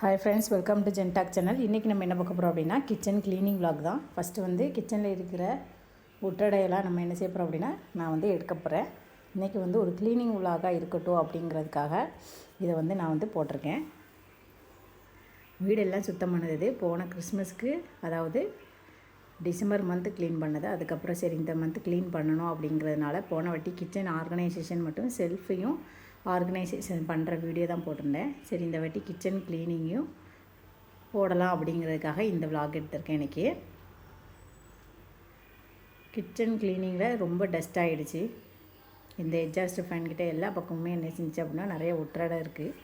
Hi friends welcome to ஜென்டாக் channel இன்றைக்கி நம்ம என்ன பார்க்க போகிறோம் அப்படின்னா கிச்சன் க்ளீனிங் vlog தான். ஃபஸ்ட்டு வந்து கிச்சனில் இருக்கிற ஒட்டடையெல்லாம் நம்ம என்ன செய்ய போகிறோம் அப்படின்னா நான் வந்து எடுக்க போகிறேன் இன்றைக்கி வந்து ஒரு க்ளீனிங் vlog-ஆ இருக்கட்டும் அப்படிங்கிறதுக்காக இதை வந்து நான் வந்து போட்டிருக்கேன். வீடெல்லாம் சுத்தம் பண்ணது போன கிறிஸ்மஸ்க்கு அதாவது டிசம்பர் மந்த்து க்ளீன் பண்ணது. அதுக்கப்புறம் சரி இந்த மந்த் க்ளீன் பண்ணணும் அப்படிங்கிறதுனால போன வாட்டி கிச்சன் ஆர்கனைசேஷன் மட்டும் செல்ஃபையும் ஆர்கனைசேஷன் பண்ணுற வீடியோ தான் போட்டிருந்தேன். சரி இந்த வாட்டி கிச்சன் க்ளீனிங்கும் போடலாம் அப்படிங்கிறதுக்காக இந்த vlog எடுத்திருக்கேன் இன்றைக்கி கிச்சன் க்ளீனிங்கில் ரொம்ப டஸ்ட் ஆகிடுச்சு இந்த எட்ஜாஸ்ட் ஃபேன்கிட்ட எல்லா பக்கமுமே என்ன செஞ்சு அப்படின்னா நிறைய ஒற்றடை இருக்குது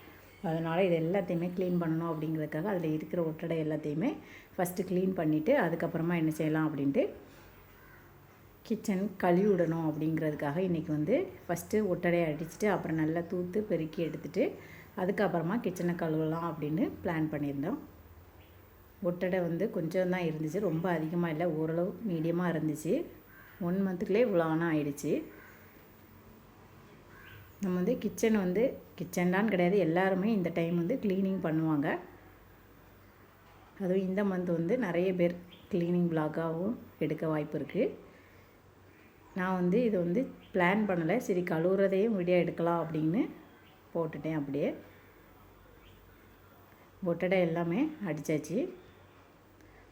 அதனால் இது எல்லாத்தையுமே க்ளீன் பண்ணணும் அப்படிங்கிறதுக்காக அதில் இருக்கிற ஒட்டடை எல்லாத்தையுமே ஃபஸ்ட்டு க்ளீன் பண்ணிவிட்டு அதுக்கப்புறமா என்ன செய்யலாம் அப்படின்ட்டு கிச்சன் கழுவி விடணும் அப்படிங்கிறதுக்காக இன்றைக்கி வந்து ஃபஸ்ட்டு ஒட்டடையை அடிச்சுட்டு அப்புறம் நல்லா தூத்து பெருக்கி எடுத்துட்டு அதுக்கப்புறமா கிச்சனை கழுவலாம் அப்படின்னு பிளான் பண்ணியிருந்தோம். ஒட்டடை வந்து கொஞ்சம் தான் இருந்துச்சு. ரொம்ப அதிகமாக இல்லை ஓரளவு மீடியமாக இருந்துச்சு. ஒன் மந்த்துக்குள்ளே இவ்வளோ ஆனால் ஆயிடுச்சு. நம்ம வந்து கிச்சன் வந்து கிச்சன்லான்னு கிடையாது எல்லாருமே இந்த டைம் வந்து க்ளீனிங் பண்ணுவாங்க. அதுவும் இந்த மந்த் வந்து நிறைய பேர் க்ளீனிங் பிளாகாகவும் எடுக்க வாய்ப்பு இருக்குது நான் வந்து இது வந்து பிளான் பண்ணலை. சரி கழுவுறதையும் வீடியோ எடுக்கலாம் அப்படின்னு போட்டுட்டேன் அப்படியே. ஒட்டடை எல்லாமே அடித்தாச்சு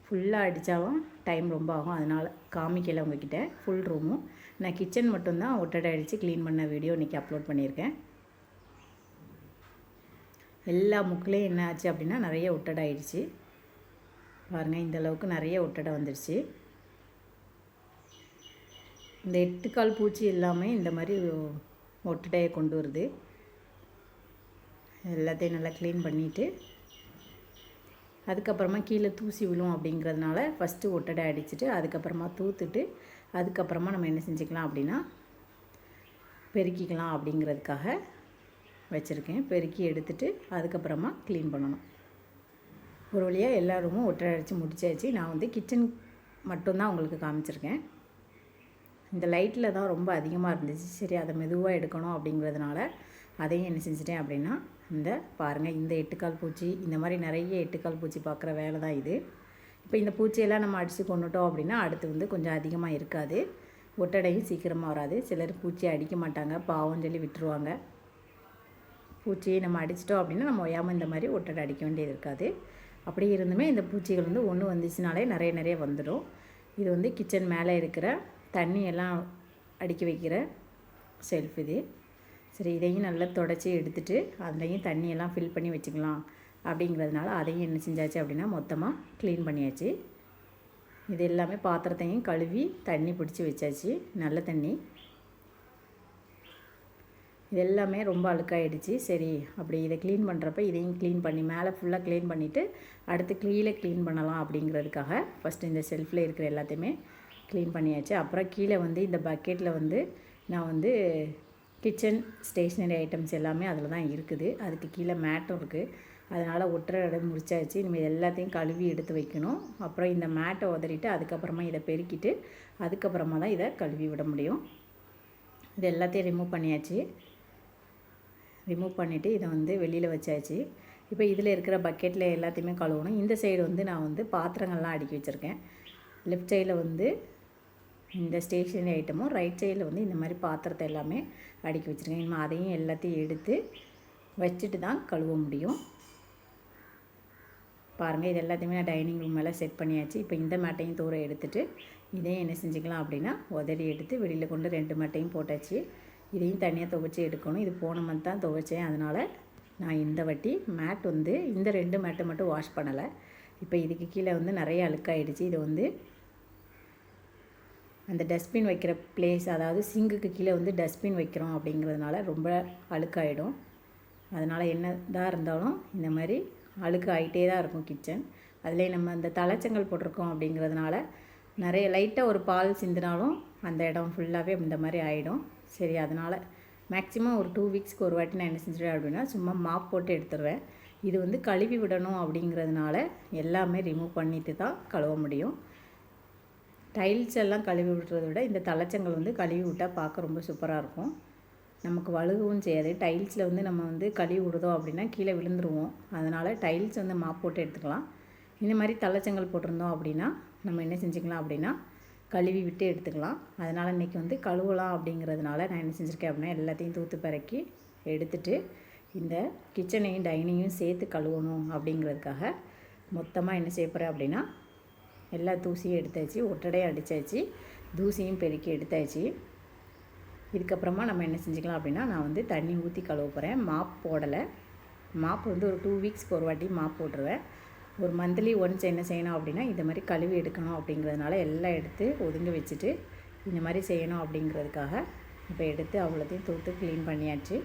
ஃபுல்லாக அடித்தாவும் டைம் ரொம்ப ஆகும். அதனால் காமிக்கலை உங்ககிட்ட. ஃபுல் ரூமும் நான் கிச்சன் மட்டும்தான் ஒட்டடை அடித்து க்ளீன் பண்ண வீடியோ இன்றைக்கி அப்லோட் பண்ணியிருக்கேன். எல்லா முக்கிலையும் என்ன ஆச்சு அப்படின்னா நிறைய ஒட்டடை ஆயிடுச்சு. பாருங்கள் இந்தளவுக்கு நிறைய ஒட்டடை வந்துடுச்சு இந்த எட்டுக்கால் பூச்சி எல்லாமே இந்த மாதிரி ஒட்டடையை கொண்டு வருது. எல்லாத்தையும் நல்லா க்ளீன் பண்ணிவிட்டு அதுக்கப்புறமா கீழே தூசி விழும் அப்படிங்கிறதுனால ஃபஸ்ட்டு ஒட்டடை அடிச்சுட்டு அதுக்கப்புறமா தூத்துட்டு அதுக்கப்புறமா நம்ம என்ன செஞ்சுக்கலாம் அப்படின்னா பெருக்கிக்கலாம் அப்படிங்கிறதுக்காக வச்சுருக்கேன். பெருக்கி எடுத்துட்டு அதுக்கப்புறமா க்ளீன் பண்ணணும். ஒரு வழியாக எல்லா ரூமும் ஒட்டடை அடித்து முடிச்சாச்சு. நான் வந்து கிச்சன் மட்டும்தான் உங்களுக்கு காமிச்சிருக்கேன். இந்த லைட்டில் தான் ரொம்ப அதிகமாக இருந்துச்சு. சரி அதை மெதுவாக எடுக்கணும் அப்படிங்கிறதுனால அதையும் என்ன செஞ்சிட்டேன் அப்படின்னா இந்த பாருங்கள் இந்த எட்டுக்கால் பூச்சி இந்த மாதிரி நிறைய எட்டுக்கால் பூச்சி பார்க்குற வேலை தான் இது. இப்போ இந்த பூச்சியெல்லாம் நம்ம அடித்து கொண்டுட்டோம் அப்படின்னா அடுத்து வந்து கொஞ்சம் அதிகமாக இருக்காது. ஒட்டடையும் சீக்கிரமாக வராது. சிலர் பூச்சி அடிக்க மாட்டாங்க. பாவம் சொல்லி விட்டுருவாங்க. பூச்சியை நம்ம அடிச்சிட்டோம் அப்படின்னா நம்ம ஒயாமல் இந்த மாதிரி ஒட்டடை அடிக்க வேண்டியது இருக்காது. அப்படி இருந்துமே இந்த பூச்சிகள் வந்து ஒன்று வந்துச்சுனாலே நிறைய நிறைய வந்துடும். இது வந்து கிச்சன் மேலே இருக்கிற தண்ணியெல்லாம் அடுக்கி வைக்கிற செல்ஃப் இது. சரி இதையும் நல்லா தொடச்சி எடுத்துட்டு அதுலேயும் தண்ணியெல்லாம் ஃபில் பண்ணி வச்சுக்கலாம் அப்படிங்கிறதுனால அதையும் என்ன செஞ்சாச்சு அப்படின்னா மொத்தமாக க்ளீன் பண்ணியாச்சு. இது எல்லாமே பாத்திரத்தையும் கழுவி தண்ணி பிடிச்சி வச்சாச்சு. நல்ல தண்ணி. இது எல்லாமே ரொம்ப அழுக்காயிடுச்சு. சரி அப்படி இதை க்ளீன் பண்ணுறப்ப இதையும் க்ளீன் பண்ணி மேலே ஃபுல்லாக க்ளீன் பண்ணிவிட்டு அடுத்து கீழே க்ளீன் பண்ணலாம் அப்படிங்கிறதுக்காக ஃபஸ்ட்டு இந்த செல்ஃபில் இருக்கிற எல்லாத்தையுமே க்ளீன் பண்ணியாச்சு. அப்புறம் கீழே வந்து இந்த பக்கெட்டில் வந்து நான் வந்து கிச்சன் ஸ்டேஷ்னரி ஐட்டம்ஸ் எல்லாமே அதில் தான் இருக்குது. அதுக்கு கீழே மேட்டும் இருக்குது அதனால் ஒட்டுற இடம் முடிச்சாச்சு. இனிமேல் எல்லாத்தையும் கழுவி எடுத்து வைக்கணும். அப்புறம் இந்த மேட்டை உதறிட்டு அதுக்கப்புறமா இதை பெருக்கிட்டு அதுக்கப்புறமா தான் இதை கழுவி விட முடியும். இது எல்லாத்தையும் ரிமூவ் பண்ணியாச்சு. ரிமூவ் பண்ணிவிட்டு இதை வந்து வெளியில் வச்சாச்சு. இப்போ இதில் இருக்கிற பக்கெட்டில் எல்லாத்தையுமே கழுவணும். இந்த சைடு வந்து நான் வந்து பாத்திரங்கள்லாம் அடுக்கி வச்சுருக்கேன். லெஃப்ட் சைடில் வந்து இந்த ஸ்டேஷனரி ஐட்டமும் ரைட் சைடில் வந்து இந்த மாதிரி பாத்திரத்தை எல்லாமே அடுக்கி வச்சுருக்கேன். இனிமேல் அதையும் எல்லாத்தையும் எடுத்து வச்சுட்டு தான் கழுவ முடியும். பாருங்கள் இது எல்லாத்தையுமே நான் டைனிங் ரூம் மேலே செட் பண்ணியாச்சு. இப்போ இந்த மேட்டையும் தூரம் எடுத்துட்டு இதையும் என்ன செஞ்சுக்கலாம் அப்படின்னா உதறி எடுத்து வெளியில் கொண்டு ரெண்டு மேட்டையும் போட்டாச்சு. இதையும் தனியாக துவைச்சி எடுக்கணும். இது போன மந்த் தான் துவைச்சேன். அதனால் நான் இந்த வட்டி மேட் வந்து இந்த ரெண்டு மேட்டை மட்டும் வாஷ் பண்ணலை. இப்போ இதுக்கு கீழே வந்து நிறைய அழுக்காயிடுச்சு. இது வந்து அந்த டஸ்ட்பின் வைக்கிற பிளேஸ் அதாவது சிங்குக்கு கீழே வந்து டஸ்ட்பின் வைக்கிறோம் அப்படிங்கிறதுனால ரொம்ப அழுக்காயிடும். அதனால் என்னதான் இருந்தாலும் இந்த மாதிரி அழுக்கு ஆகிட்டே தான் இருக்கும் கிச்சன் அதிலே நம்ம அந்த தலைச்சங்கள் போட்டிருக்கோம் அப்படிங்கிறதுனால நிறைய லைட்டாக ஒரு பால் சிந்தினாலும் அந்த இடம் ஃபுல்லாகவே இந்த மாதிரி ஆகிடும் சரி அதனால் மேக்ஸிமம் ஒரு டூ வீக்ஸ்க்கு ஒரு வாட்டி நான் என்ன செஞ்சிடுவேன் அப்படின்னா சும்மா மாப் போட்டு எடுத்துருவேன். இது வந்து கழுவி விடணும் அப்படிங்கிறதுனால எல்லாமே ரிமூவ் பண்ணிட்டு தான் கழுவ முடியும். டைல்ஸ் எல்லாம் கழுவி விடுறத விட இந்த தலைச்சங்கள் வந்து கழுவி விட்டால் பார்க்க ரொம்ப சூப்பராக இருக்கும். நமக்கு வழுகவும் செய்யாது. டைல்ஸில் வந்து நம்ம வந்து கழுவி விடுதோம் அப்படின்னா கீழே விழுந்துருவோம். அதனால் டைல்ஸ் வந்து மாப் போட்டு எடுத்துக்கலாம். இந்த மாதிரி தலைச்சங்கள் போட்டிருந்தோம் அப்படின்னா நம்ம என்ன செஞ்சுக்கலாம் அப்படின்னா கழுவி விட்டு எடுத்துக்கலாம். அதனால் இன்றைக்கி வந்து கழுவலாம் அப்படிங்கிறதுனால நான் என்ன செஞ்சுருக்கேன் அப்படின்னா எல்லாத்தையும் தூத்து பிறக்கி எடுத்துட்டு இந்த கிச்சனையும் டைனிங்கும் சேர்த்து கழுவணும் அப்படிங்கிறதுக்காக மொத்தமாக என்ன செய்ய போகிறேன் அப்படின்னா எல்லா தூசியும் எடுத்தாச்சு ஒட்டடையும் அடித்தாச்சு தூசியும் பெருக்கி எடுத்தாச்சு. இதுக்கப்புறமா நம்ம என்ன செஞ்சுக்கலாம் அப்படின்னா நான் வந்து தண்ணி ஊற்றி கழுவ போகிறேன் மாப் போடலை. மாப் வந்து ஒரு டூ வீக்ஸ்க்கு ஒரு வாட்டி மாப் போட்டுருவேன். ஒரு மந்த்லி ஒன்ஸ் என்ன செய்யணும் அப்படின்னா இந்த மாதிரி கழுவி எடுக்கணும் அப்படிங்கிறதுனால எல்லாம் எடுத்து ஒதுங்க வச்சுட்டு இந்த மாதிரி செய்யணும் அப்படிங்கிறதுக்காக இப்போ எடுத்து அவ்வளோத்தையும் தூத்து க்ளீன் பண்ணியாச்சு.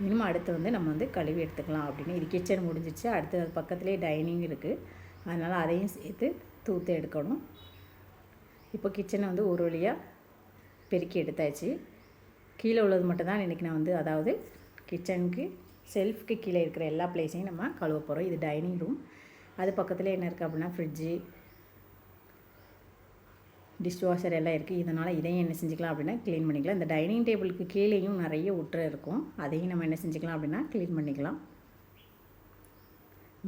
இனிமேல் அடுத்து வந்து நம்ம வந்து கழுவி எடுத்துக்கலாம் அப்படின்னு. இது கிச்சன் முடிஞ்சிச்சு. அடுத்து அது பக்கத்துலேயே டைனிங் இருக்குது அதனால் அதையும் சேர்த்து தூத்து எடுக்கணும். இப்போ கிச்சனை வந்து ஒரு வழியாக பெருக்கி எடுத்தாச்சு. கீழே உள்ளது மட்டும்தான் இன்றைக்கி நான் வந்து அதாவது கிச்சனுக்கு செல்ஃப்க்கு கீழே இருக்கிற எல்லா பிளேஸையும் நம்ம கழுவ போகிறோம் இது டைனிங் ரூம் அது பக்கத்தில் என்ன இருக்குது அப்படின்னா ஃப்ரிட்ஜு டிஷ் வாஷர் எல்லாம் இருக்குது இதனால் இதையும் என்ன செஞ்சுக்கலாம் அப்படின்னா க்ளீன் பண்ணிக்கலாம். இந்த டைனிங் டேபிளுக்கு கீழேயும் நிறைய ஒட்டுற இருக்கும். அதையும் நம்ம என்ன செஞ்சுக்கலாம் அப்படின்னா க்ளீன் பண்ணிக்கலாம்.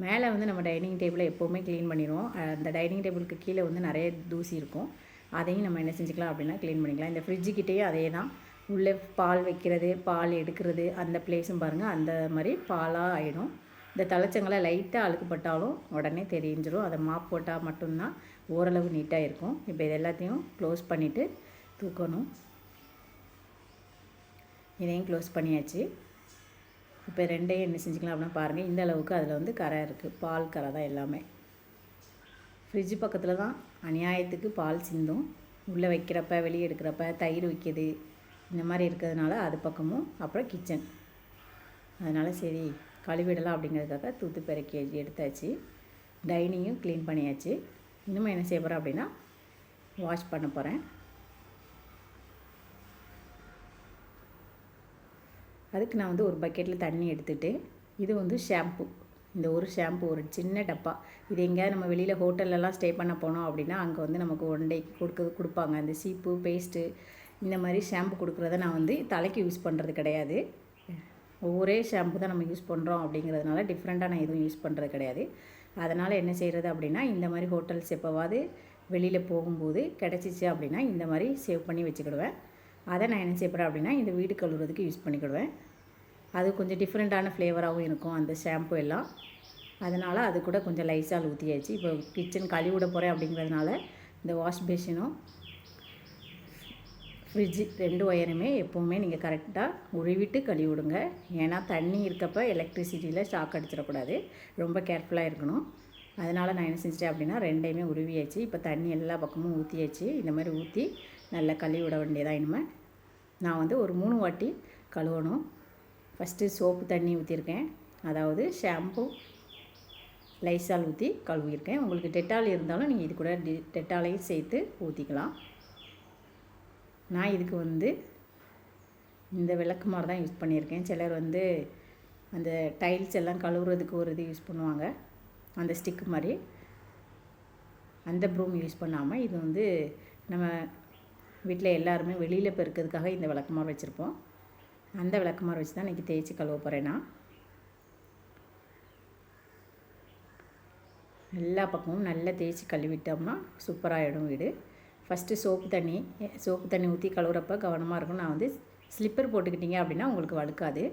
மேலே வந்து நம்ம டைனிங் டேபிளை எப்போவுமே க்ளீன் பண்ணிடுவோம். அந்த டைனிங் டேபிளுக்கு கீழே வந்து நிறைய தூசி இருக்கும். அதையும் நம்ம என்ன செஞ்சுக்கலாம் அப்படின்னா க்ளீன் பண்ணிக்கலாம். இந்த ஃப்ரிட்ஜுக்கிட்டேயும் அதே தான் உள்ளே பால் வைக்கிறது பால் எடுக்கிறது அந்த பிளேஸும் பாருங்கள் அந்த மாதிரி பாலாக ஆகிடும் இந்த தலைச்சங்களை லைட்டாக அழுக்குப்பட்டாலும் உடனே தெரிஞ்சிடும் அதை மாப் போட்டால் மட்டும்தான் ஓரளவு நீட்டாக இருக்கும். இப்போ இது எல்லாத்தையும் க்ளோஸ் பண்ணிவிட்டு தூக்கணும். இதையும் க்ளோஸ் பண்ணியாச்சு. இப்போ ரெண்டையும் என்ன செஞ்சுக்கலாம் அப்படின்னா பாருங்கள் இந்த அளவுக்கு அதில் வந்து கரை இருக்குது பால் கரை தான் எல்லாமே. ஃப்ரிட்ஜ் பக்கத்தில் தான் அநியாயத்துக்கு பால் சிந்தும். உள்ளே வைக்கிறப்ப வெளியே எடுக்கிறப்ப தயிர் வைக்கிது இந்த மாதிரி இருக்கிறதுனால அது பக்கமும். அப்புறம் கிச்சன் அதனால் சரி கழுவிடலாம் அப்படிங்கிறதுக்காக தூத்து பெருக்கி எடுத்தாச்சு. டைனிங்கும் க்ளீன் பண்ணியாச்சு. இன்னும் என்ன செய்ய போகிறேன் அப்படின்னா வாஷ் பண்ண போகிறேன் அதுக்கு நான் வந்து ஒரு பக்கெட்டில் தண்ணி எடுத்துகிட்டு இது வந்து ஷாம்பு இந்த ஒரு ஷாம்பு ஒரு சின்ன டப்பா. இது எங்கேயாவது நம்ம வெளியில் ஹோட்டல்லலாம் ஸ்டே பண்ண போனோம் அப்படின்னா அங்கே வந்து நமக்கு ஒன் டே கொடுக்க கொடுப்பாங்க. அந்த சீப்பு பேஸ்ட்டு இந்த மாதிரி ஷாம்பு கொடுக்குறத நான் வந்து தலைக்கு யூஸ் பண்ணுறது கிடையாது. ஒரே ஷாம்பு தான் நம்ம யூஸ் பண்ணுறோம் அப்படிங்கிறதுனால டிஃப்ரெண்ட்டாக நான் எதுவும் யூஸ் பண்ணுறது கிடையாது. அதனால் என்ன செய்கிறது அப்படின்னா இந்த மாதிரி ஹோட்டல்ஸ் எப்போவாது வெளியில் போகும்போது கிடச்சிச்சு அப்படின்னா இந்த மாதிரி சேவ் பண்ணி வச்சுக்கிடுவேன். அதை நான் என்ன செய்யப்படுறேன் அப்படின்னா இந்த வீடு கழுவுறதுக்கு யூஸ் பண்ணிக்கிடுவேன். அது கொஞ்சம் டிஃப்ரெண்ட்டான ஃப்ளேவராகவும் இருக்கும் அந்த ஷாம்பு எல்லாம். அதனால் அது கூட கொஞ்சம் லைஸால் ஊற்றியாச்சு இப்போ கிச்சன் கழுவி விட போகிறேன் அப்படிங்கிறதுனால இந்த வாஷ் பேஷனும் ஃப்ரிட்ஜு ரெண்டு ஒயருமே எப்போவுமே நீங்கள் கரெக்டாக உருவிட்டு கழுவி விடுங்க. ஏன்னா தண்ணி இருக்கப்போ எலக்ட்ரிசிட்டியில் ஷாக் அடிச்சிடக்கூடாது. ரொம்ப கேர்ஃபுல்லாக இருக்கணும். அதனால் நான் என்ன செஞ்சிட்டேன் அப்படின்னா ரெண்டையுமே உருவியாச்சு. இப்போ தண்ணி எல்லா பக்கமும் ஊற்றியாச்சு இந்த மாதிரி ஊற்றி நல்லா கழுவி விட வேண்டியதாக இனிமேல் நான் வந்து ஒரு மூணு வாட்டி கழுவணும். ஃபஸ்ட்டு சோப்பு தண்ணி ஊற்றிருக்கேன் அதாவது ஷாம்பு லைசால் ஊற்றி கழுவியிருக்கேன். உங்களுக்கு டெட்டால் இருந்தாலும் நீங்கள் இது கூட டி டெட்டாலையும் சேர்த்து ஊற்றிக்கலாம் நான் இதுக்கு வந்து இந்த விளக்கு மாதிரி தான் யூஸ் பண்ணியிருக்கேன். சிலர் வந்து அந்த டைல்ஸ் எல்லாம் கழுவுறதுக்கு ஒரு இது யூஸ் பண்ணுவாங்க. அந்த ஸ்டிக்கு மாதிரி அந்த ப்ரூம் யூஸ் பண்ணாமல் இது வந்து நம்ம வீட்டில் எல்லாருமே வெளியில் பெருக்கிறதுக்காக இந்த விளக்கமாக வச்சுருப்போம். அந்த விளக்குமாறு வச்சு தான் இன்றைக்கி தேய்ச்சி கழுவ போகிறேன் நான் எல்லா பக்கமும் நல்லா தேய்ச்சி கழுவிட்டோம்னா சூப்பராகிடும் வீடு. ஃபஸ்ட்டு சோப்பு தண்ணி சோப்பு தண்ணி ஊற்றி கழுவுறப்ப கவனமாக இருக்கும் நான் வந்து ஸ்லிப்பர் போட்டுக்கிட்டீங்க அப்படின்னா உங்களுக்கு வழுக்காது.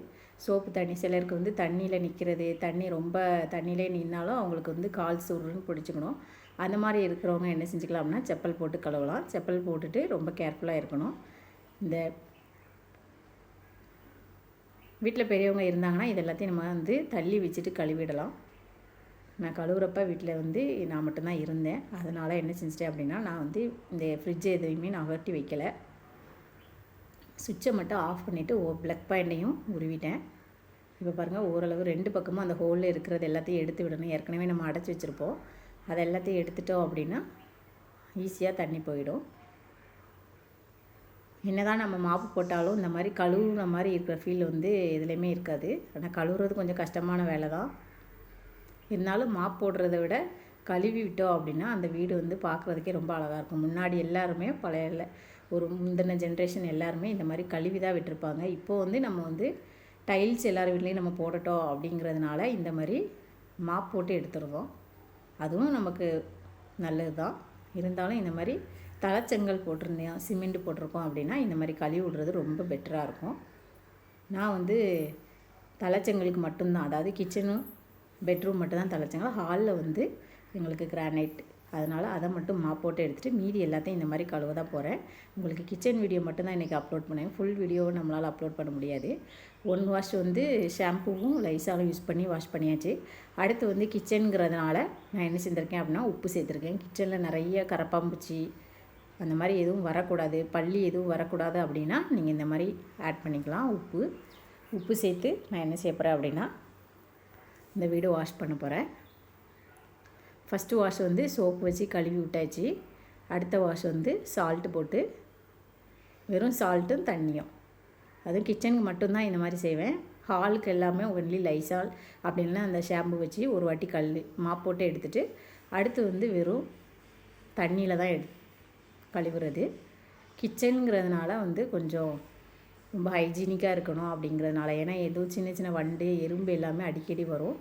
சோப்பு தண்ணி சிலருக்கு வந்து தண்ணியில் நிற்கிறது தண்ணி ரொம்ப தண்ணியிலே நின்னாலும் அவங்களுக்கு வந்து கால் சுருன்னு பிடிச்சிக்கணும். அந்த மாதிரி இருக்கிறவங்க என்ன செஞ்சுக்கலாம்னா செப்பல் போட்டு கழுவலாம். செப்பல் போட்டுட்டு ரொம்ப கேர்ஃபுல்லாக இருக்கணும். இந்த வீட்டில் பெரியவங்க இருந்தாங்கன்னா இது எல்லாத்தையும் நம்ம வந்து தள்ளி வச்சுட்டு கழுவிடலாம். நான் கழுவுறப்ப வீட்டில் வந்து நான் மட்டும்தான் இருந்தேன். அதனால் என்ன செஞ்சிட்டேன் அப்படின்னா நான் வந்து இந்த ஃப்ரிட்ஜ் எதுவுமே நான் அகட்டி வைக்கலை. சுவிட்சை மட்டும் ஆஃப் பண்ணிவிட்டு ஓ ப்ளக் பாயிண்ட்டையும் உருவிட்டேன். இப்போ பாருங்கள் ஓரளவு ரெண்டு பக்கமும் அந்த ஹோலில் இருக்கிறது எல்லாத்தையும் எடுத்து விடணும். ஏற்கனவே நம்ம அடைச்சி வச்சுருப்போம். அதை எல்லாத்தையும் எடுத்துட்டோம் அப்படின்னா ஈஸியாக தண்ணி போயிடும். என்னதான் நம்ம மாப்பு போட்டாலும் இந்த மாதிரி கழுவுன மாதிரி இருக்கிற ஃபீல் வந்து எதுலேயுமே இருக்காது. ஆனால் கழுவுறது கொஞ்சம் கஷ்டமான வேலை தான் இருந்தாலும் மாப் போடுறத விட கழுவி விட்டோம் அப்படின்னா அந்த வீடு வந்து பார்க்குறதுக்கே ரொம்ப அழகாக இருக்கும். முன்னாடி எல்லாருமே பழைய ஒரு முந்தின ஜென்ரேஷன் எல்லாருமே இந்த மாதிரி கழுவி தான் விட்டுருப்பாங்க. இப்போ வந்து நம்ம வந்து டைல்ஸ் எல்லார் வீட்லேயும் நம்ம போடட்டோம் அப்படிங்கிறதுனால இந்த மாதிரி மாப் போட்டு எடுத்துருவோம் அதுவும் நமக்கு நல்லது தான் இருந்தாலும் இந்த மாதிரி தலைச்செங்கல் போட்டிருந்தேன் சிமெண்ட் போட்டிருக்கோம் அப்படின்னா இந்த மாதிரி கழுவி விடுறது ரொம்ப பெட்டராக இருக்கும். நான் வந்து தலைச்செங்கலுக்கு மட்டும்தான் அதாவது கிச்சனும் பெட்ரூம் மட்டும்தான் தலைச்செங்கல் ஹாலில் வந்து எங்களுக்கு கிரானைட் அதனால் அதை மட்டும் மாப் போட்டு எடுத்துகிட்டு மீதி எல்லாத்தையும் இந்த மாதிரி கழுவ தான் போகிறேன் உங்களுக்கு கிச்சன் வீடியோ மட்டும்தான் இன்றைக்கி அப்லோட் பண்ணேன். ஃபுல் வீடியோவை நம்மளால் அப்லோட் பண்ண முடியாது. ஒன் வாஷ் வந்து ஷாம்புவும் லைஸாலும் யூஸ் பண்ணி வாஷ் பண்ணியாச்சு. அடுத்து வந்து கிச்சனுங்கிறதுனால நான் என்ன செஞ்சுருக்கேன் அப்படின்னா உப்பு சேர்த்துருக்கேன். கிச்சனில் நிறைய கரப்பாம்பூச்சி அந்த மாதிரி எதுவும் வரக்கூடாது. பள்ளி எதுவும் வரக்கூடாது அப்படின்னா நீங்கள் இந்த மாதிரி ஆட் பண்ணிக்கலாம். உப்பு. உப்பு சேர்த்து நான் என்ன செய்ய போகிறேன் அப்படின்னா இந்த வீடு வாஷ் பண்ண போகிறேன் ஃபஸ்ட்டு வாஷ் வந்து சோப்பு வச்சு கழுவி விட்டாச்சு. அடுத்த வாஷ் வந்து சால்ட்டு போட்டு வெறும் சால்ட்டும் தண்ணியும். அதுவும் கிச்சனுக்கு மட்டும்தான் இந்த மாதிரி செய்வேன். ஹாலுக்கு எல்லாமே ஒன்லி லைசால் அப்படின்னா அந்த ஷாம்பு வச்சு ஒரு வாட்டி கல் மாப் போட்டு எடுத்துகிட்டு அடுத்து வந்து வெறும் தண்ணியில் தான் எடு கழுவுறது. கிச்சனுங்கிறதுனால வந்து கொஞ்சம் ரொம்ப ஹைஜீனிக்காக இருக்கணும் அப்படிங்கிறதுனால. ஏன்னா எதுவும் சின்ன சின்ன வண்டு எறும்பு எல்லாமே அடிக்கடி வரும்.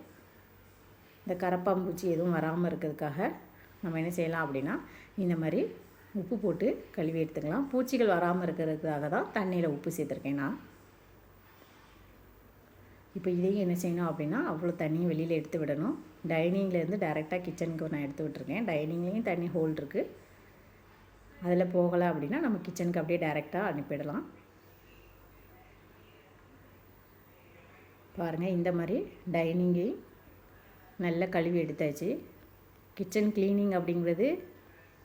இந்த கரப்பாம்பூச்சி எதுவும் வராமல் இருக்கிறதுக்காக நம்ம என்ன செய்யலாம் அப்படின்னா இந்த மாதிரி உப்பு போட்டு கழுவி எடுத்துக்கலாம். பூச்சிகள் வராமல் இருக்கிறதுக்காக தான் தண்ணியில் உப்பு சேர்த்துருக்கேன் நான். இப்போ இதையும் என்ன செய்யணும் அப்படின்னா அவ்வளோ தண்ணியும் வெளியில் எடுத்து விடணும். டைனிங்லேருந்து டைரெக்டாக கிச்சனுக்கு நான் எடுத்து விட்டுருக்கேன். டைனிங்லேயும் தண்ணி ஹோல் இருக்குது அதில் போகலை அப்படின்னா நம்ம கிச்சனுக்கு அப்படியே டைரெக்டாக அனுப்பிடலாம். பாருங்கள் இந்த மாதிரி டைனிங்கை நல்லா கழுவி எடுத்தாச்சு. கிச்சன் க்ளீனிங் அப்படிங்கிறது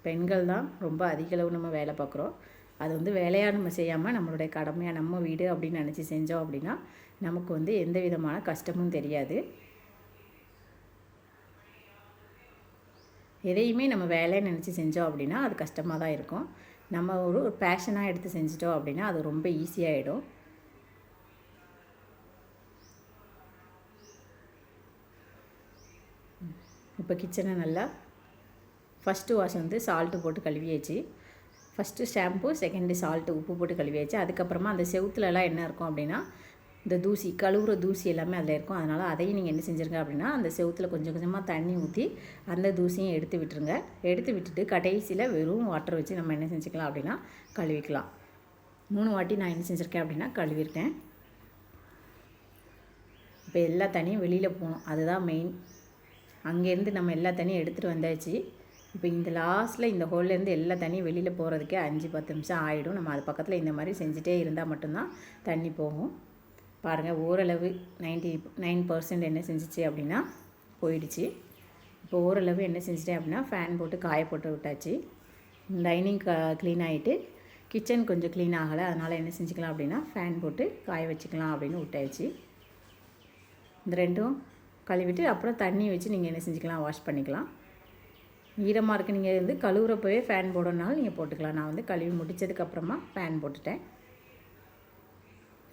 பெண்கள் தான் ரொம்ப அதிகளவு நம்ம வேலை பார்க்குறோம். அது வந்து வேலையாக நம்ம செய்யாமல் நம்மளுடைய கடமையாக நம்ம வீடு அப்படின்னு நினச்சி செஞ்சோம் அப்படின்னா நமக்கு வந்து எந்த விதமான கஷ்டமும் தெரியாது. எதையுமே நம்ம வேலையை நினச்சி செஞ்சோம் அப்படின்னா அது கஷ்டமாக தான் இருக்கும். நம்ம ஒரு பேஷனாக எடுத்து செஞ்சிட்டோம் அப்படின்னா அது ரொம்ப ஈஸியாகிடும் இப்போ கிச்சனை நல்லா ஃபஸ்ட்டு வாஷ் வந்து சால்ட்டு போட்டு கழுவியாச்சு. ஃபஸ்ட்டு ஷாம்பு செகண்டு சால்ட்டு உப்பு போட்டு கழுவியாச்சு. அதுக்கப்புறமா அந்த செவுத்துலலாம் என்ன இருக்கும் அப்படின்னா இந்த தூசி கழுவுற தூசி எல்லாமே அதில் இருக்கும். அதனால் அதையும் நீங்கள் என்ன செஞ்சுருங்க அப்படின்னா அந்த செவுத்தில் கொஞ்சம் கொஞ்சமாக தண்ணி ஊற்றி அந்த தூசியும் எடுத்து விட்டுருங்க. எடுத்து விட்டுட்டு கடைசியில் வெறும் வாட்டர் வச்சு நம்ம என்ன செஞ்சுக்கலாம் அப்படின்னா கழுவிக்கலாம். மூணு வாட்டி நான் என்ன செஞ்சுருக்கேன் அப்படின்னா கழுவிருக்கேன் இப்போ எல்லா தண்ணியும் வெளியில் போகணும். அதுதான் மெயின் அங்கேருந்து நம்ம எல்லா தண்ணியும் எடுத்துகிட்டு வந்தாச்சு. இப்போ இந்த லாஸ்ட்டில் இந்த ஹோல்லேருந்து எல்லா தண்ணியும் வெளியில் போகிறதுக்கே அஞ்சு பத்து நிமிஷம் ஆகிடும் நம்ம அது பக்கத்தில் இந்த மாதிரி செஞ்சுட்டே இருந்தால் மட்டும்தான் தண்ணி போகும். பாருங்கள் ஓரளவு நைன்ட்டி நைன் பர்சன்ட் என்ன செஞ்சிச்சு அப்படின்னா போயிடுச்சு. இப்போ ஓரளவு என்ன செஞ்சிட்டேன் அப்படின்னா ஃபேன் போட்டு காய போட்டு விட்டாச்சு. டைனிங் க க்ளீன் ஆகிட்டு கிச்சன் கொஞ்சம் க்ளீன் ஆகலை அதனால் என்ன செஞ்சுக்கலாம் அப்படின்னா ஃபேன் போட்டு காய வச்சுக்கலாம் அப்படின்னு விட்டாச்சு. இந்த ரெண்டும் கழுவிட்டு அப்புறம் தண்ணி வச்சு நீங்கள் என்ன செஞ்சுக்கலாம் வாஷ் பண்ணிக்கலாம். ஈரமாக இருக்குது நீங்கள் வந்து கழுவுறப்பவே ஃபேன் போடணுனாலும் நீங்கள் போட்டுக்கலாம். நான் வந்து கழுவி முடித்ததுக்கப்புறமா ஃபேன் போட்டுட்டேன்.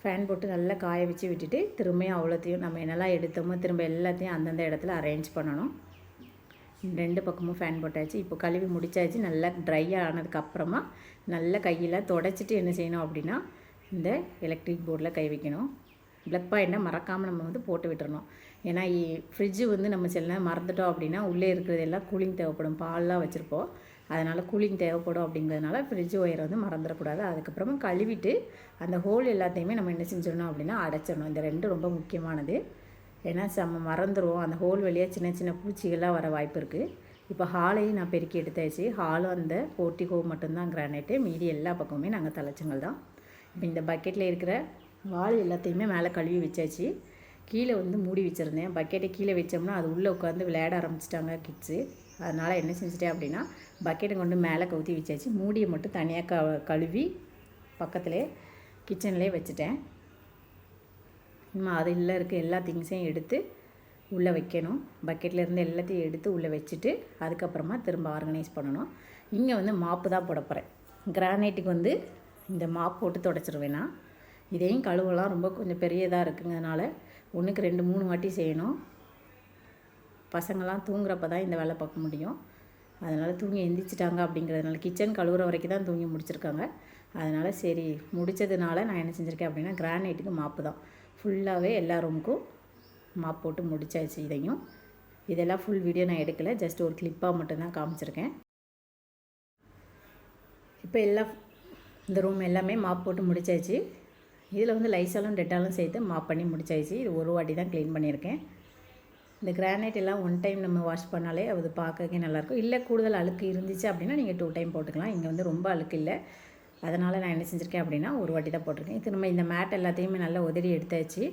ஃபேன் போட்டு நல்லா காய வச்சு விட்டுட்டு திரும்பியும் அவ்வளோத்தையும் நம்ம என்னெல்லாம் எடுத்தோமோ திரும்ப எல்லாத்தையும் அந்தந்த இடத்துல அரேஞ்ச் பண்ணணும். ரெண்டு பக்கமும் ஃபேன் போட்டாச்சு. இப்போ கழுவி முடிச்சாச்சு. நல்லா ட்ரை ஆனதுக்கப்புறமா நல்லா கையில் தொடச்சிட்டு என்ன செய்யணும் அப்படின்னா இந்த எலக்ட்ரிக் போர்டில் கை வைக்கணும். ப்ளக் பாயிண்ட்டை மறக்காமல் நம்ம வந்து போட்டு விட்டுறணும். ஏன்னா ஃப்ரிட்ஜு வந்து நம்ம சில நேரம் மறந்துட்டோம் அப்படின்னா உள்ளே இருக்கிறது எல்லாம் கூலிங் தேவைப்படும். பால்லாம் வச்சுருப்போம். அதனால் கூலிங் தேவைப்படும் அப்படிங்கிறதுனால ஃப்ரிட்ஜ் ஒயரை வந்து மறந்துடக்கூடாது. அதுக்கப்புறமா கழுவிட்டு அந்த ஹோல் எல்லாத்தையுமே நம்ம என்ன செஞ்சிடணும் அப்படின்னா அடைச்சிடணும். இந்த ரெண்டும் ரொம்ப முக்கியமானது. ஏன்னா நம்ம மறந்துடுவோம் அந்த ஹோல் வழியாக சின்ன சின்ன பூச்சிகள்லாம் வர வாய்ப்பு இருக்குது இப்போ ஹாலையும் நான் பெருக்கி எடுத்தாச்சு. ஹாலும் அந்த போர்ட்டிகோ மட்டும்தான் கிரானைட்டு மீதி எல்லா பக்கமுமே நாங்கள் தலைச்சங்கள் தான். இப்போ இந்த பக்கெட்டில் இருக்கிற வால் எல்லாத்தையுமே மேலே கழுவி வச்சாச்சு. கீழே வந்து மூடி வச்சுருந்தேன். பக்கெட்டை கீழே வச்சோம்னா அது உள்ளே உட்காந்து விளையாட ஆரம்பிச்சிட்டாங்க கிட்ஸு அதனால் என்ன செஞ்சிட்டேன் அப்படின்னா பக்கெட்டை கொண்டு மேலே கவுத்தி வச்சாச்சு. மூடியை மட்டும் தனியாக க கழுவி பக்கத்துலேயே கிச்சன்லேயே வச்சுட்டேன். இன்னும் இல்லை இருக்க எல்லா திங்ஸையும் எடுத்து உள்ளே வைக்கணும். பக்கெட்டில் இருந்து எல்லாத்தையும் எடுத்து உள்ளே வச்சுட்டு அதுக்கப்புறமா திரும்ப ஆர்கனைஸ் பண்ணணும். இங்கே வந்து மாப்பு தான் போட போகிறேன் கிரானைட்டுக்கு வந்து இந்த மாப் போட்டு தொடச்சிருவேன்னா இதையும் கழுவலாம். ரொம்ப கொஞ்சம் பெரியதாக இருக்குங்கிறதுனால ஒன்றுக்கு ரெண்டு மூணு வாட்டி செய்யணும். பசங்கள்லாம் தூங்குறப்ப தான் இந்த வேலை பார்க்க முடியும். அதனால் தூங்கி எந்திரிச்சிட்டாங்க அப்படிங்கிறதுனால கிச்சன் கழுவுற வரைக்கும் தான் தூங்கி முடிச்சிருக்காங்க. அதனால் சரி முடித்ததுனால நான் என்ன செஞ்சுருக்கேன் அப்படின்னா கிரானைட்டுக்கு மாப்பு தான். ஃபுல்லாகவே எல்லா ரூமுக்கும் மாப் போட்டு முடிச்சாச்சு இதையும். இதெல்லாம் ஃபுல் வீடியோ நான் எடுக்கலை ஜஸ்ட் ஒரு கிளிப்பாக மட்டும்தான் காமிச்சிருக்கேன். இப்போ எல்லா இந்த ரூம் எல்லாமே மாப் போட்டு முடிச்சாச்சு. இதில் வந்து லைசாலும் டெட்டாலும் சேர்த்து மாப் பண்ணி முடித்தாச்சு இது ஒரு வாட்டி தான் க்ளீன் பண்ணியிருக்கேன். இந்த கிரானைட் எல்லாம் ஒன் டைம் நம்ம வாஷ் பண்ணாலே அது பார்க்கவே நல்லாயிருக்கும். இல்லை கூடுதல் அழுக்கு இருந்துச்சு அப்படின்னா நீங்கள் டூ டைம் போட்டுக்கலாம். இங்கே வந்து ரொம்ப அழுக்கு இல்லை. அதனால் நான் என்ன செஞ்சுருக்கேன் அப்படின்னா ஒரு வாட்டி தான் போட்டிருக்கேன். திரும்ப இந்த மேட் எல்லாத்தையுமே நல்லா உதறி எடுத்தாச்சு.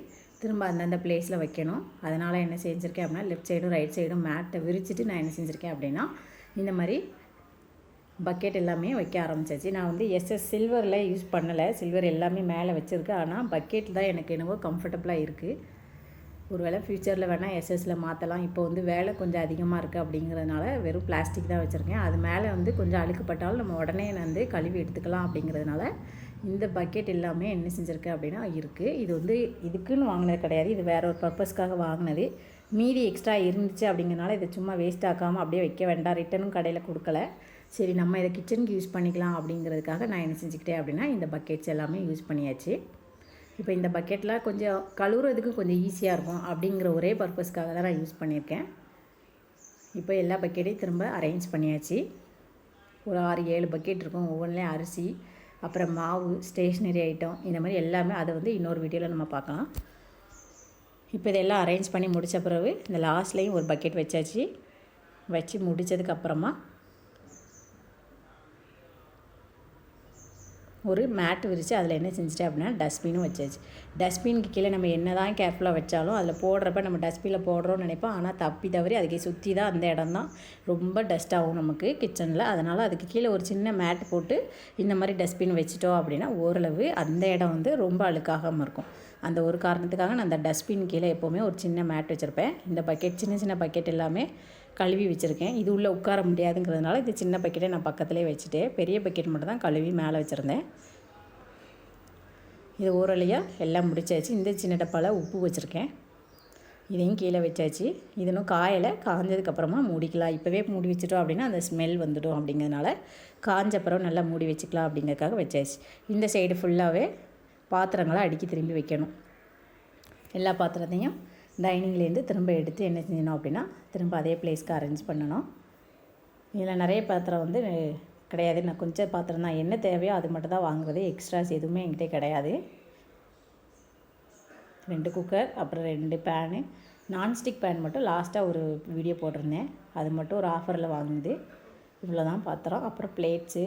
திரும்ப அந்தந்த பிளேஸில் வைக்கணும். அதனால் என்ன செஞ்சுருக்கேன் அப்படின்னா லெஃப்ட் சைடும் ரைட் சைடும் மேட்டை விரிச்சிட்டு நான் என்ன செஞ்சுருக்கேன் அப்படின்னா இந்த மாதிரி பக்கெட் எல்லாமே வைக்க ஆரம்பிச்சாச்சு. நான் வந்து எஸ்எஸ் சில்வரில் யூஸ் பண்ணலை. சில்வர் எல்லாமே மேலே வச்சுருக்கேன் ஆனால் பக்கெட் தான் எனக்கு என்னவோ கம்ஃபர்டபுளாக இருக்குது ஒரு வேளை ஃப்யூச்சரில் வேணால் எஸ்எஸில் மாற்றலாம் இப்போ வந்து வேலை கொஞ்சம் அதிகமாக இருக்குது அப்படிங்கிறதுனால வெறும் பிளாஸ்டிக் தான் வச்சுருக்கேன். அது மேலே வந்து கொஞ்சம் அழுக்குப்பட்டாலும் நம்ம உடனே வந்து கழுவி எடுத்துக்கலாம் அப்படிங்கிறதுனால இந்த பக்கெட் எல்லாமே என்ன செஞ்சுருக்கேன் அப்படின்னா இருக்குது இது வந்து இதுக்குன்னு வாங்கினது கிடையாது. இது வேற ஒரு பர்பஸ்க்காக வாங்கினது. மீதி எக்ஸ்ட்ரா இருந்துச்சு அப்படிங்கிறனால இதை சும்மா வேஸ்ட் ஆக்காமல் அப்படியே வைக்க வேண்டாம். ரிட்டனும் கடையில் கொடுக்கல. சரி நம்ம இதை கிச்சனுக்கு யூஸ் பண்ணிக்கலாம் அப்படிங்கிறதுக்காக நான் என்ன செஞ்சுக்கிட்டேன் அப்படின்னா இந்த பக்கெட்ஸ் எல்லாமே யூஸ் பண்ணியாச்சு. இப்போ இந்த பக்கெட்டில் கொஞ்சம் கழுவுறதுக்கு கொஞ்சம் ஈஸியாக இருக்கும் அப்படிங்கிற ஒரே பர்பஸ்க்காக தான் நான் யூஸ் பண்ணியிருக்கேன். இப்போ எல்லா பக்கெட்டையும் திரும்ப அரேஞ்ச் பண்ணியாச்சு. ஒரு ஆறு ஏழு பக்கெட் இருக்கும் ஒவ்வொன்றிலையும் அரிசி அப்புறம் மாவு ஸ்டேஷ்னரி ஐட்டம் இந்த மாதிரி எல்லாமே அதை வந்து இன்னொரு வீடியோவில் நம்ம பார்க்கலாம். இப்போ இதெல்லாம் அரேஞ்ச் பண்ணி முடித்த பிறகு இந்த லாஸ்ட்லேயும் ஒரு பக்கெட் வச்சாச்சு. வச்சு முடித்ததுக்கப்புறமா ஒரு மேட் விரித்து அதில் என்ன செஞ்சுட்டேன் அப்படின்னா டஸ்ட்பினும் வச்சாச்சு. டஸ்ட்பினுக்கு கீழே நம்ம என்ன தான் கேர்ஃபுல்லாக வச்சாலும் அதில் போடுறப்ப நம்ம டஸ்ட்பினில் போடுறோம்னு நினைப்போம். ஆனால் தப்பி தவறி அதுக்கு சுற்றி தான் அந்த இடம் தான். ரொம்ப டஸ்ட்டாகும் நமக்கு கிச்சனில் அதனால் அதுக்கு கீழே ஒரு சின்ன மேட் போட்டு இந்த மாதிரி டஸ்ட்பின் வச்சுட்டோம் அப்படின்னா ஓரளவு அந்த இடம் வந்து ரொம்ப அழுக்காகாமல் இருக்கும். அந்த ஒரு காரணத்துக்காக நான் அந்த டஸ்ட்பின் கீழே எப்போவுமே ஒரு சின்ன மேட் வச்சுருப்பேன். இந்த பக்கெட் சின்ன சின்ன பக்கெட் எல்லாமே கழுவி வச்சுருக்கேன். இது உள்ளே உட்கார முடியாதுங்கிறதுனால இது சின்ன பக்கெட்டை நான் பக்கத்துலேயே வச்சுட்டு பெரிய பக்கெட் மட்டும் தான் கழுவி மேலே வச்சுருந்தேன். இது ஓரளியாக எல்லாம் முடிச்சாச்சு. இந்த சின்ன டப்பாவில் உப்பு வச்சுருக்கேன். இதையும் கீழே வச்சாச்சு. இது இன்னும் காயலை காஞ்சதுக்கப்புறமா மூடிக்கலாம். இப்போவே மூடி வச்சுட்டோம் அப்படின்னா அந்த ஸ்மெல் வந்துடும் அப்படிங்கிறதுனால காஞ்சப்புறம் நல்லா மூடி வச்சுக்கலாம் அப்படிங்கிறதுக்காக வச்சாச்சு. இந்த சைடு ஃபுல்லாகவே பாத்திரங்களை அடுக்கி திரும்பி வைக்கணும். எல்லா பாத்திரத்தையும் டைனிங்லேருந்து திரும்ப எடுத்து என்ன செஞ்சணும் அப்படின்னா திரும்ப அதே பிளேஸ்க்கு அரேஞ்ச் பண்ணணும். இதில் நிறைய பாத்திரம் வந்து கிடையாது. நான் கொஞ்சம் பாத்திரம் தான். என்ன தேவையோ அது மட்டும் தான் வாங்குறது எக்ஸ்ட்ராஸ் எதுவுமே என்கிட்ட கிடையாது. ரெண்டு குக்கர் அப்புறம் ரெண்டு பேனு நான்ஸ்டிக் பேன் மட்டும் லாஸ்ட்டாக ஒரு வீடியோ போட்டிருந்தேன். அது மட்டும் ஒரு ஆஃபரில் வாங்கினது. இவ்வளோ தான் பாத்திரம். அப்புறம் பிளேட்ஸு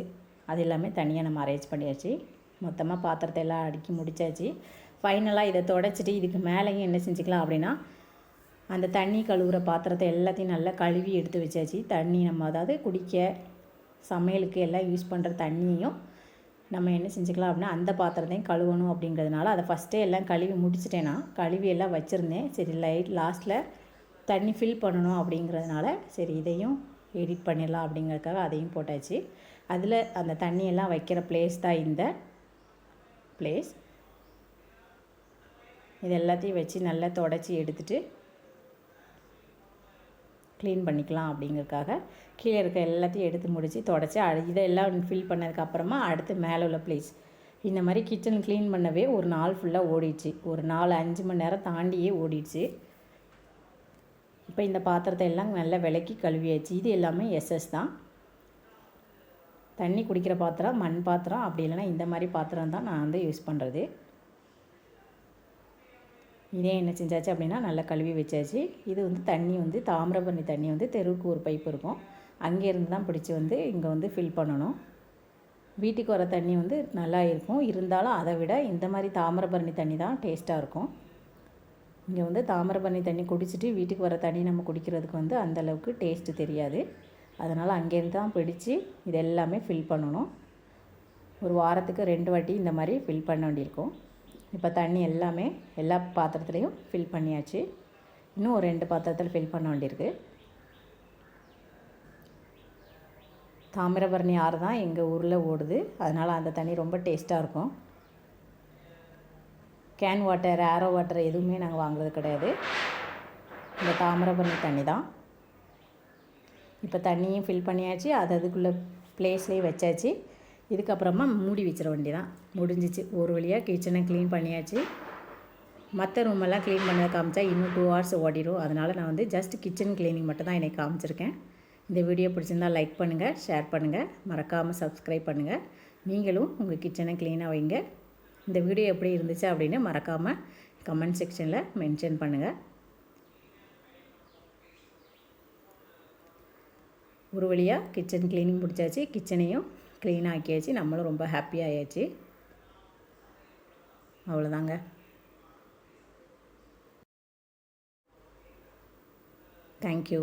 அது எல்லாமே தனியாக நம்ம அரேஞ்ச் பண்ணியாச்சு. மொத்தமாக பாத்திரத்தை எல்லாம் அடுக்கி முடித்தாச்சு ஃபைனலாக இதை தொடச்சிட்டு இதுக்கு மேலேயும் என்ன செஞ்சுக்கலாம் அப்படின்னா அந்த தண்ணி கழுவுற பாத்திரத்தை எல்லாத்தையும் நல்லா கழுவி எடுத்து வச்சாச்சு. தண்ணி நம்ம அதாவது குடிக்க சமையலுக்கு எல்லாம் யூஸ் பண்ணுற தண்ணியையும் நம்ம என்ன செஞ்சுக்கலாம் அப்படின்னா அந்த பாத்திரத்தையும் கழுவணும் அப்படிங்கிறதுனால அதை ஃபஸ்ட்டே எல்லாம் கழுவி முடிச்சிட்டேன்னா கழுவி எல்லாம் வச்சுருந்தேன். சரி லைட் லாஸ்ட்டில் தண்ணி ஃபில் பண்ணணும் அப்படிங்கிறதுனால சரி இதையும் எடிட் பண்ணிடலாம் அப்படிங்கிறதுக்காக அதையும் போட்டாச்சு. அதில் அந்த தண்ணியெல்லாம் வைக்கிற பிளேஸ் தான் இந்த பிளேஸ் இது எல்லாத்தையும் வச்சு நல்லா தொடச்சி எடுத்துகிட்டு க்ளீன் பண்ணிக்கலாம் அப்படிங்கிறதுக்காக கீழே இருக்க எல்லாத்தையும் எடுத்து முடித்து தொடச்சி இதெல்லாம் ஃபில் பண்ணதுக்கப்புறமா அடுத்து மேலே உள்ள ப்ளேஸ் இந்த மாதிரி கிச்சன் க்ளீன் பண்ணவே ஒரு நாள் ஃபுல்லாக ஓடிடுச்சு. ஒரு நாலு அஞ்சு மணி நேரம் தாண்டியே ஓடிடுச்சு. இப்போ இந்த பாத்திரத்தை எல்லாம் நல்லா விளக்கி கழுவியாச்சு. இது எல்லாமே எஸ்எஸ் தான். தண்ணி குடிக்கிற பாத்திரம் மண் பாத்திரம் அப்படி இல்லைன்னா இந்த மாதிரி பாத்திரம் தான் நான் வந்து யூஸ் பண்ணுறது இதே என்ன செஞ்சாச்சு அப்படின்னா நல்லா கழுவி வச்சாச்சு. இது வந்து தண்ணி வந்து தாமிரபரணி தண்ணி வந்து தெருவுக்கு ஒரு பைப் இருக்கும். அங்கேருந்து தான் பிடிச்சி வந்து இங்கே வந்து ஃபில் பண்ணணும். வீட்டுக்கு வர தண்ணி வந்து நல்லா இருக்கும். இருந்தாலும் அதை விட இந்த மாதிரி தாமிரபரணி தண்ணி தான் டேஸ்ட்டாக இருக்கும். இங்கே வந்து தாமிரபரணி தண்ணி குடிச்சிட்டு வீட்டுக்கு வர தண்ணி நம்ம குடிக்கிறதுக்கு வந்து அந்தளவுக்கு டேஸ்ட்டு தெரியாது. அதனால் அங்கேருந்து தான் பிடிச்சி இது எல்லாமே ஃபில் பண்ணணும். ஒரு வாரத்துக்கு ரெண்டு வாட்டி இந்த மாதிரி ஃபில் பண்ண வேண்டியிருக்கும். இப்போ தண்ணி எல்லாமே எல்லா பாத்திரத்துலேயும் ஃபில் பண்ணியாச்சு. இன்னும் ஒரு ரெண்டு பாத்திரத்தில் ஃபில் பண்ண வேண்டியிருக்கு. தாமிரபரணி ஆறு தான் எங்கள் ஊரில் ஓடுது. அதனால் அந்த தண்ணி ரொம்ப டேஸ்ட்டாக இருக்கும். கேன் வாட்டர் ஆரோ வாட்டர் எதுவுமே நாங்கள் வாங்குறது கிடையாது. இந்த தாமிரபரணி தண்ணி தான். இப்போ தண்ணியும் ஃபில் பண்ணியாச்சு. அது அதுக்குள்ளே ப்ளேஸ்லேயே வச்சாச்சு. இதுக்கப்புறமா மூடி வச்சிட வேண்டியதான் முடிஞ்சிச்சு. ஒரு வழியாக கிச்சனை க்ளீன் பண்ணியாச்சு. மற்ற ரூமெல்லாம் க்ளீன் பண்ண காமிச்சா இன்னும் டூ ஹவர்ஸ் ஓடிடும் அதனால் நான் வந்து ஜஸ்ட் கிச்சன் க்ளீனிங் மட்டும் தான் எனக்கு காமிச்சிருக்கேன். இந்த வீடியோ பிடிச்சிருந்தா லைக் பண்ணுங்கள் ஷேர் பண்ணுங்கள் மறக்காமல் சப்ஸ்கிரைப் பண்ணுங்கள் நீங்களும் உங்கள் கிச்சனை க்ளீனாக வைங்க. இந்த வீடியோ எப்படி இருந்துச்சு அப்படின்னு மறக்காமல் கமெண்ட் செக்ஷனில் மென்ஷன் பண்ணுங்கள் ஒரு வழியாக கிச்சன் க்ளீனிங் முடிச்சாச்சு. கிச்சனையும் க்ளீன் ஆக்கியாச்சு. நம்மளும் ரொம்ப ஹாப்பியாகியாச்சு அவ்வளோதாங்க. தேங்க்யூ